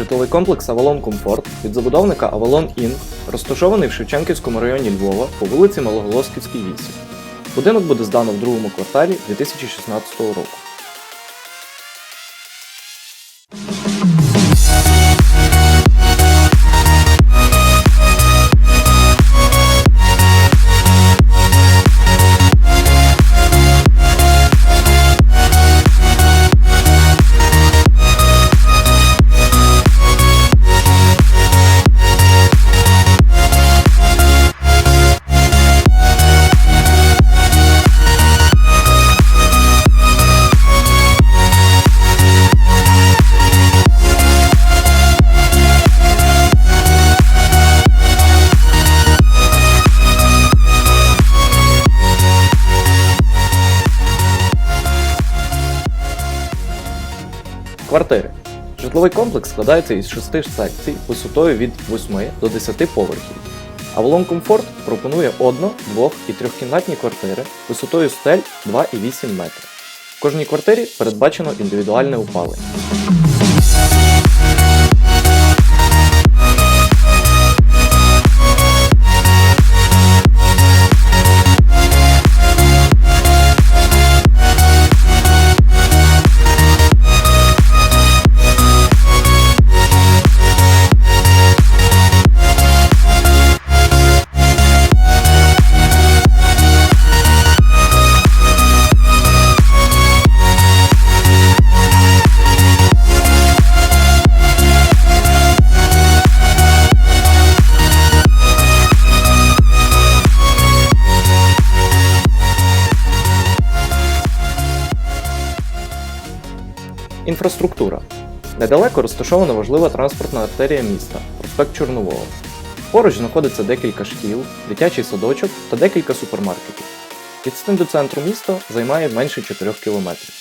Житловий комплекс Авалон Комфорт від забудовника Авалон Ін розташований в Шевченківському районі Львова по вулиці Малоголосківській 8. Будинок буде здано в другому кварталі 2016 року. Квартири. Житловий комплекс складається із шести секцій висотою від 8 до 10 поверхів. Avalon Comfort пропонує одно-, двох і трьохкімнатні квартири висотою стель 2,8 метрів. В кожній квартирі передбачено індивідуальне опалення. Інфраструктура. Недалеко розташована важлива транспортна артерія міста проспект Чорнового. Поруч знаходиться декілька шкіл, дитячий садочок та декілька супермаркетів. Відстань до центру міста займає менше 4 кілометрів.